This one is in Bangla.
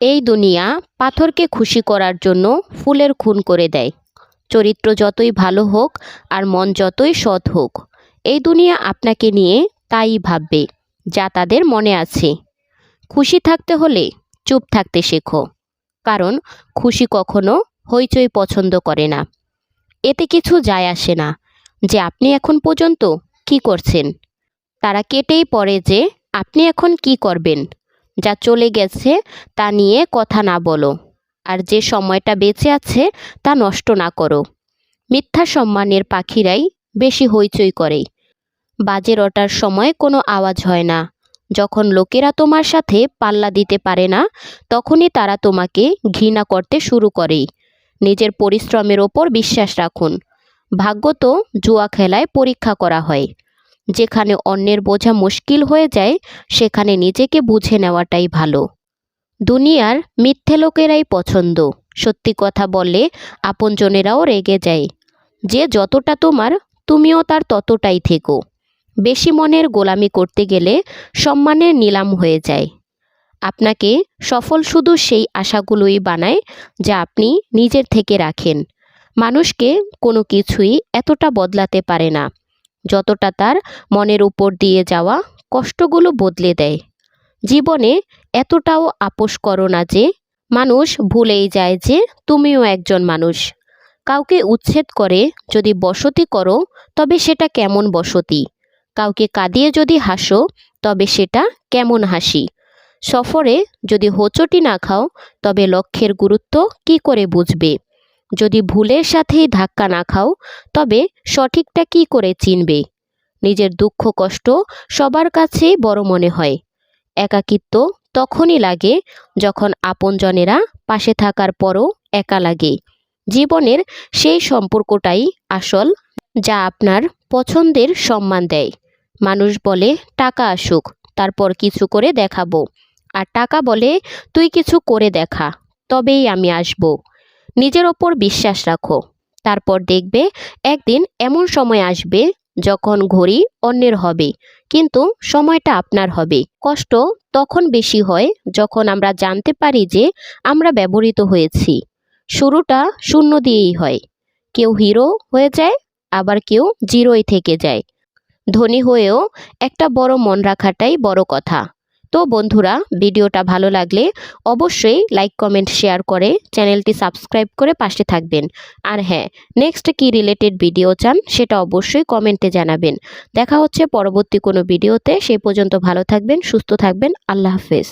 এই দুনিয়া পাথরকে খুশি করার জন্য ফুলের খুন করে দেয়। চরিত্র যতই ভালো হোক আর মন যতই সৎ হোক, এই দুনিয়া আপনাকে নিয়ে তাই ভাববে, যা তাদের মনে আছে। খুশি থাকতে হলে চুপ থাকতে শেখো, কারণ খুশি কখনো হইচই পছন্দ করে না। এতে কিছু যায় আসে না, যে আপনি এখন পর্যন্ত কি করছেন? তারা কেটেই পড়ে যে আপনি এখন কি করবেন? যা চলে গেছে তা নিয়ে কথা না বলো। আর যে সময়টা বেঁচে আছে তা নষ্ট না করো। মিথ্যা সম্মানের পাখিরাই বেশি হইচই করে। বাজে রটার সময় কোনো আওয়াজ হয় না। যখন লোকেরা তোমার সাথে পাল্লা দিতে পারে না, তখনই তারা তোমাকে ঘৃণা করতে শুরু করে নিজের পরিশ্রমের ওপর বিশ্বাস রাখুন। ভাগ্য তো জুয়া খেলায় পরীক্ষা করা হয়। যেখানে অন্যের বোঝা মুশকিল হয়ে যায়, সেখানে নিজেকে বুঝে নেওয়াটাই ভালো। দুনিয়ার মিথ্যে লোকেরাই পছন্দ। সত্যি কথা বললে আপনজনেরাও রেগে যায়। যে যতটা তোমার, তুমিও তার ততটাই থেকো। বেশি মনের গোলামি করতে গেলে সম্মানের নিলাম হয়ে যায়। আপনাকে সফল শুধু সেই আশাগুলোই বানায় যা আপনি নিজের থেকে রাখেন। মানুষকে কোনো কিছুই এতটা বদলাতে পারে না। যতটা তার মনের উপর দিয়ে যাওয়া কষ্টগুলো বদলে দেয়। জীবনে এতটাও আপোষ করো না যে, মানুষ ভুলেই যায় যে, তুমিও একজন মানুষ। কাউকে উচ্ছেদ করে যদি বসতি করো, তবে সেটা কেমন বসতি? কাউকে কাঁদিয়ে যদি হাসো, তবে সেটা কেমন হাসি? সফরে যদি হোঁচটি না খাও, তবে লক্ষ্যের গুরুত্ব কি করে বুঝবে? যদি ভুলের সাথেই ধাক্কা না খাও, তবে সঠিকটা কি করে চিনবে? নিজের দুঃখ কষ্ট সবার কাছেই বড় মনে হয়। একাকিত্ব তখনই লাগে যখন আপনজনেরা পাশে থাকার পরও একা লাগে। জীবনের সেই সম্পর্কটাই আসল যা আপনার পছন্দের সম্মান দেয়। মানুষ বলে, টাকা আসুক, তারপর কিছু করে দেখাবো। আর টাকা বলে, তুই কিছু করে দেখা, তবেই আমি আসব। নিজের ওপর বিশ্বাস রাখো। তারপর দেখবে, একদিন এমন সময় আসবে যখন ঘড়ি অন্যের হবে, কিন্তু সময়টা আপনার হবে। কষ্ট তখন বেশি হয় যখন আমরা জানতে পারি যে আমরা ব্যবহৃত হয়েছি। শুরুটা শূন্য দিয়েই হয়। কেউ হিরো হয়ে যায়, আবার কেউ জিরোই থেকে যায়। ধনী হয়েও একটা বড় মন রাখাটাই বড় কথা। তো বন্ধুরা, ভিডিওটা ভালো লাগলে অবশ্যই লাইক কমেন্ট শেয়ার করে চ্যানেলটি সাবস্ক্রাইব করে পাশে থাকবেন। আর হ্যাঁ নেক্সট কি রিলেটেড ভিডিও চান সেটা অবশ্যই কমেন্টে জানাবেন। দেখা হচ্ছে পরবর্তী কোনো ভিডিওতে সেই পর্যন্ত ভালো থাকবেন, সুস্থ থাকবেন, আল্লাহ হাফেজ।